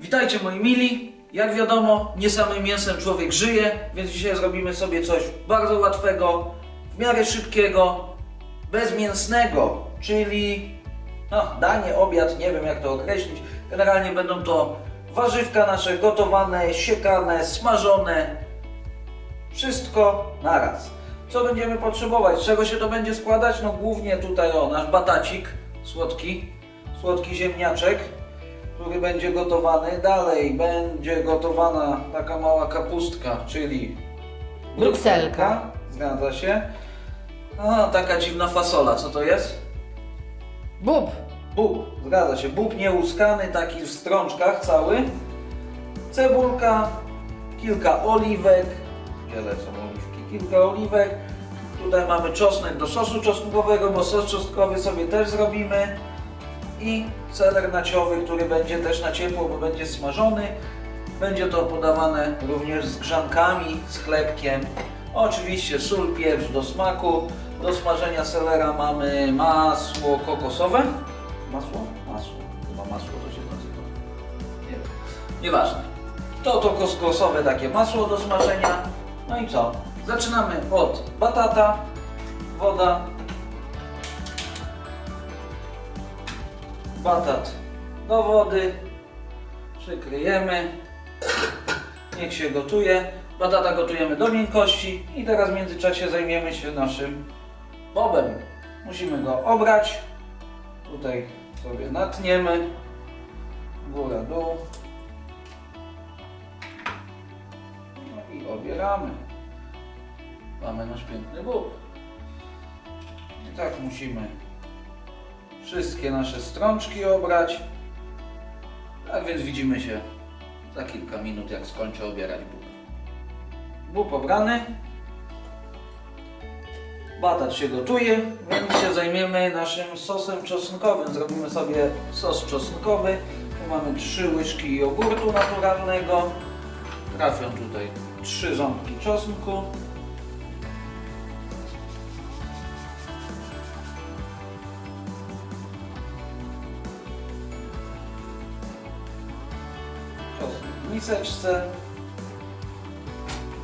Witajcie moi mili. Jak wiadomo, nie samym mięsem człowiek żyje, więc dzisiaj zrobimy sobie coś bardzo łatwego, w miarę szybkiego, bezmięsnego, czyli no, danie, obiad, nie wiem jak to określić. Generalnie będą to warzywka nasze gotowane, siekane, smażone, wszystko naraz. Co będziemy potrzebować? Z czego się to będzie składać? No głównie tutaj o nasz batacik słodki, słodki ziemniaczek, który będzie gotowany. Dalej będzie gotowana taka mała kapustka, czyli Brukselka. Zgadza się. A, taka dziwna fasola, co to jest? Bób. Bób, zgadza się. Bób nieuskany, taki w strączkach cały. Cebulka, kilka oliwek. Wiele są oliwki. Kilka oliwek. Tutaj mamy czosnek do sosu czosnkowego, bo sos czosnkowy sobie też zrobimy. I seler naciowy, który będzie też na ciepło, bo będzie smażony. Będzie to podawane również z grzankami, z chlebkiem. Oczywiście sól, pieprz do smaku. Do smażenia selera mamy masło kokosowe. Masło? Masło. Chyba masło to się nazywa. Nie wiem. Nieważne. To to kokosowe takie masło do smażenia. No i co? Zaczynamy od batata, woda, batat do wody, przykryjemy, niech się gotuje. Batata gotujemy do miękkości i teraz w międzyczasie zajmiemy się naszym bobem. Musimy go obrać. Tutaj sobie natniemy. Góra, dół. No i obieramy. Mamy nasz piękny bób. I tak musimy wszystkie nasze strączki obrać. Tak więc widzimy się za kilka minut, jak skończę obierać bób. Bób obrany. Batat się gotuje, więc się zajmiemy naszym sosem czosnkowym. Zrobimy sobie sos czosnkowy. Tu mamy trzy łyżki jogurtu naturalnego. Trafią tutaj trzy ząbki czosnku. Miseczce.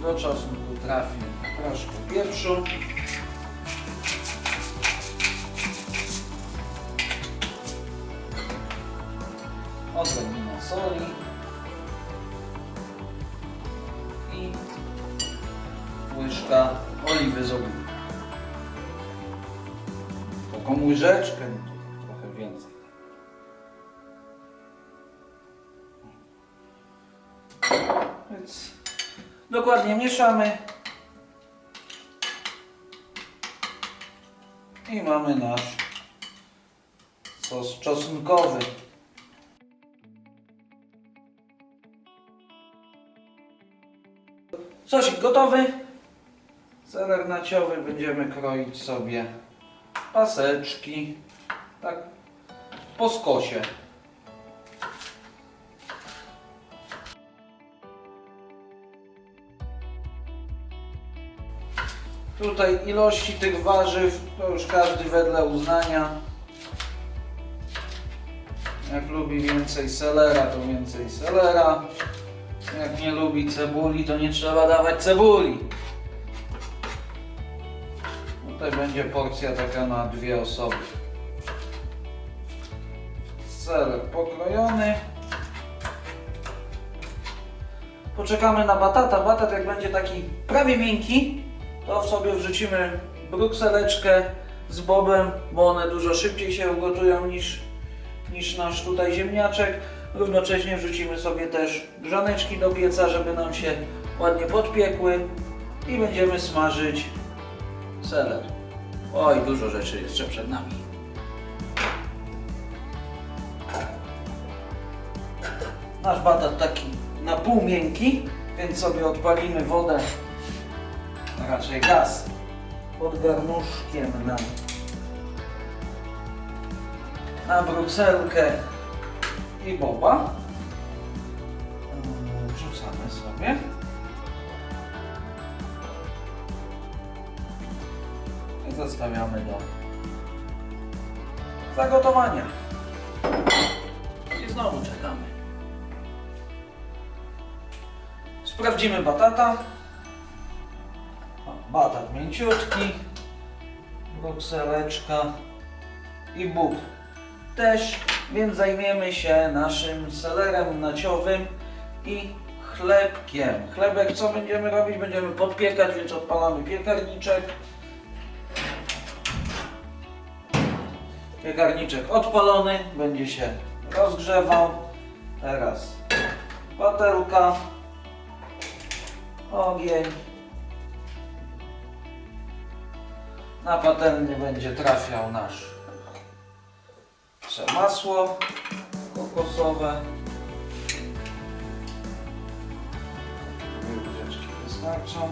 Do czosnku trafi troszkę pieprzu. odrobinę soli i łyżka oliwy z oliwy. Taką łyżeczkę, dokładnie mieszamy i mamy nasz sos czosnkowy. Sosik gotowy. Seler naciowy będziemy kroić sobie paseczki. Tak po skosie. Tutaj ilości tych warzyw to już każdy wedle uznania. Jak lubi więcej selera, to więcej selera. Jak nie lubi cebuli, to nie trzeba dawać cebuli. Tutaj będzie porcja taka na dwie osoby. Seler pokrojony. Poczekamy na batata. Batat jak będzie taki prawie miękki, to w sobie wrzucimy brukseleczkę z bobem, bo one dużo szybciej się ugotują niż, niż nasz tutaj ziemniaczek. Równocześnie wrzucimy sobie też grzaneczki do pieca, żeby nam się ładnie podpiekły i będziemy smażyć seler. Oj, dużo rzeczy jeszcze przed nami. Nasz batat taki na pół miękki, więc sobie odpalimy wodę, raczej gaz, pod garnuszkiem na, na brukselkę i boba. Mm, Wrzucamy sobie. I zostawiamy do zagotowania. I znowu czekamy. Sprawdzimy batata. Batat mięciutki. Brukseleczka i bób też, więc zajmiemy się naszym selerem naciowym i chlebkiem. Chlebek co będziemy robić? Będziemy podpiekać, więc odpalamy piekarniczek. Piekarniczek odpalony, będzie się rozgrzewał. Teraz patelka, ogień. Na patelnię będzie trafiał nasz masło kokosowe. Łyżeczki wystarczą.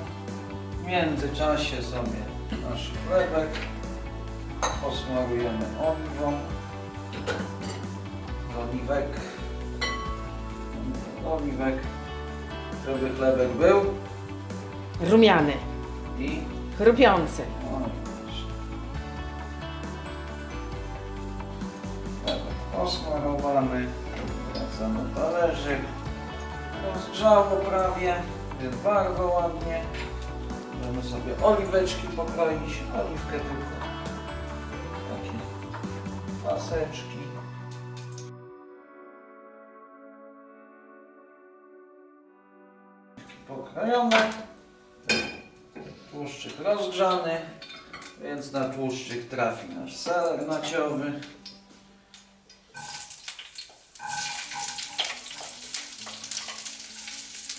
W międzyczasie sobie nasz chlebek posmarujemy oliwą. Oliwek. Oliwek. Żeby chlebek był Rumiany. i Chrupiący. Posmarowany. Wracamy talerzyk. Rozgrzało prawie, więc bardzo ładnie. Możemy sobie oliweczki pokroić. Oliwkę tylko. Takie paseczki. Pokrojone. Tłuszczyk rozgrzany, więc na tłuszczyk trafi nasz seler naciowy.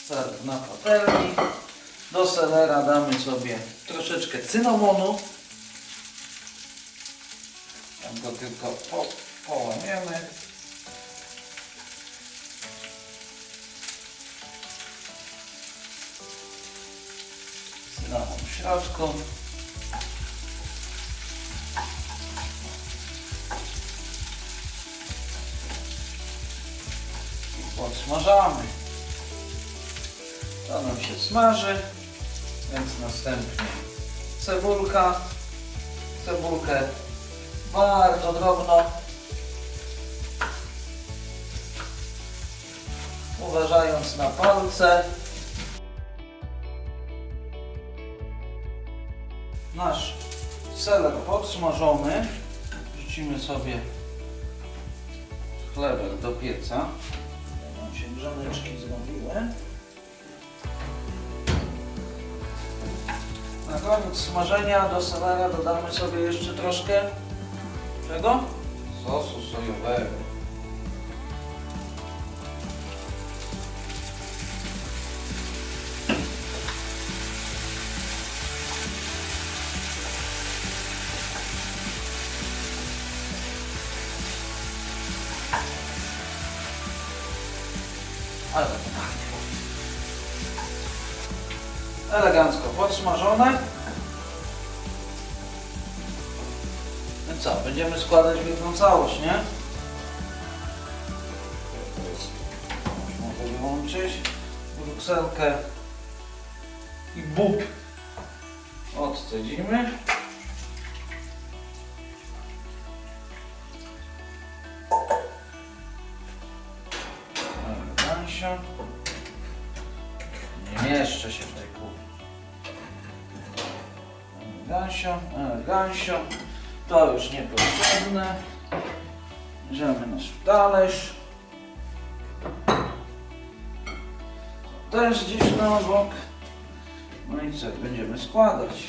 Seler na patelni. Do selera damy sobie troszeczkę cynamonu. Tam go tylko po, połamiemy. Cynamon w środku. Podsmażamy. To nam się smaży, więc następnie cebulka. Cebulkę bardzo drobno. Uważając na palce. Nasz seler podsmażony. Wrzucimy sobie chlebek do pieca. Nam się grzaneczki zrobiły. Na koniec smażenia do selera dodamy sobie jeszcze troszkę czego? Sosu sojowego. Elegancko podsmażone. Co, będziemy składać w jedną całość, nie? Mogę wyłączyć. Brukselkę i bób odcedzimy. Nie mieszczę się w tej kuchni. Elegancio, elegancio. To już niepotrzebne. Bierzemy nasz talerz. Też gdzieś na bok. No i co, będziemy składać.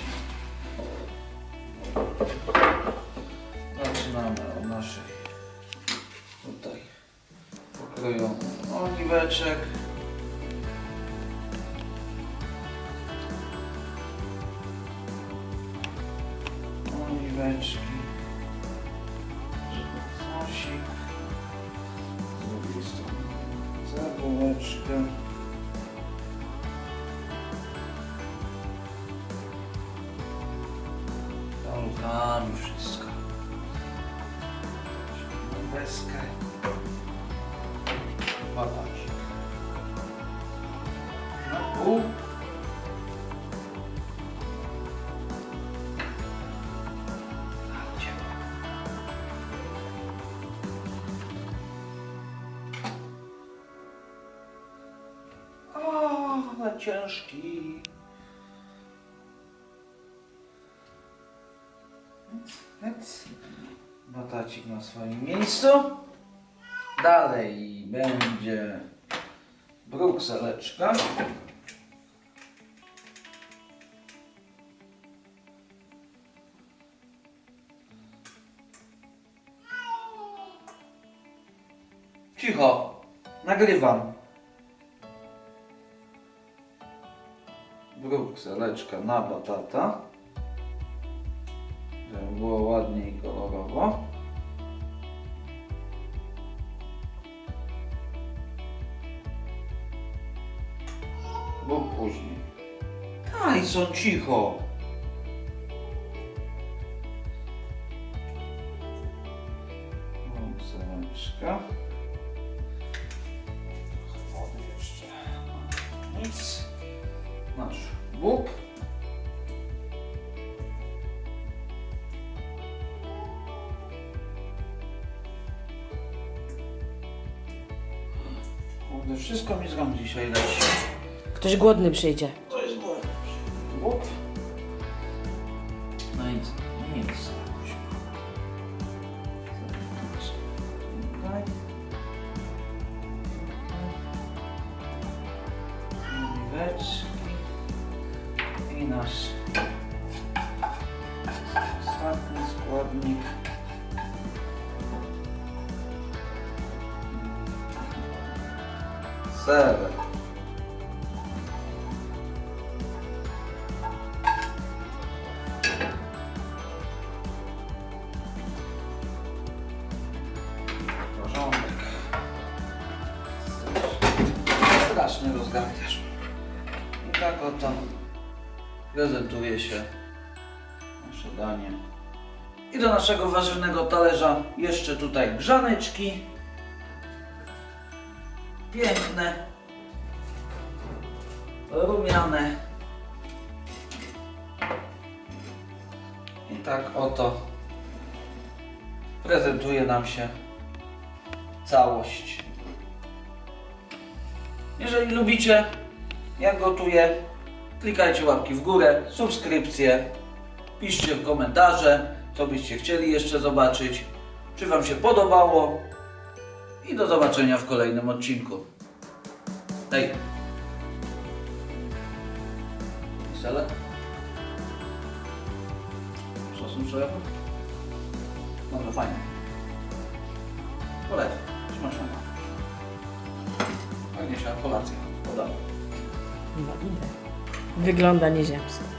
Zaczynamy od naszych tutaj pokrojonych oliweczek. Oliweczki. Sosik. Z drugiej strony cebuleczkę. Paluchami ciężki. Batacik na swoim miejscu. Dalej będzie brukseleczka. Cicho, nagrywam. Brukseleczka na batata. Żeby było ładnie i kolorowo. Bo później. Tyson, cicho. Wszystko mi z rąk dzisiaj leci. Ktoś głodny przyjdzie. To jest. Bób. No nic. Nic. Tutaj. Oliweczki. I nasz Serek. Porządek. Straszny rozgardiasz. I tak oto prezentuje się nasze danie. I do naszego warzywnego talerza jeszcze tutaj grzaneczki. Piękne. Rumiane. I tak oto prezentuje nam się całość. Jeżeli lubicie, jak gotuję, klikajcie łapki w górę, subskrypcje, piszcie w komentarze, co byście chcieli jeszcze zobaczyć, czy Wam się podobało i do zobaczenia w kolejnym odcinku. Hej! Wesele? Sosem sojowym? No to fajnie. Polecam. Smacznego. Fajnie się kolacja podała. Wygląda nieziemsko.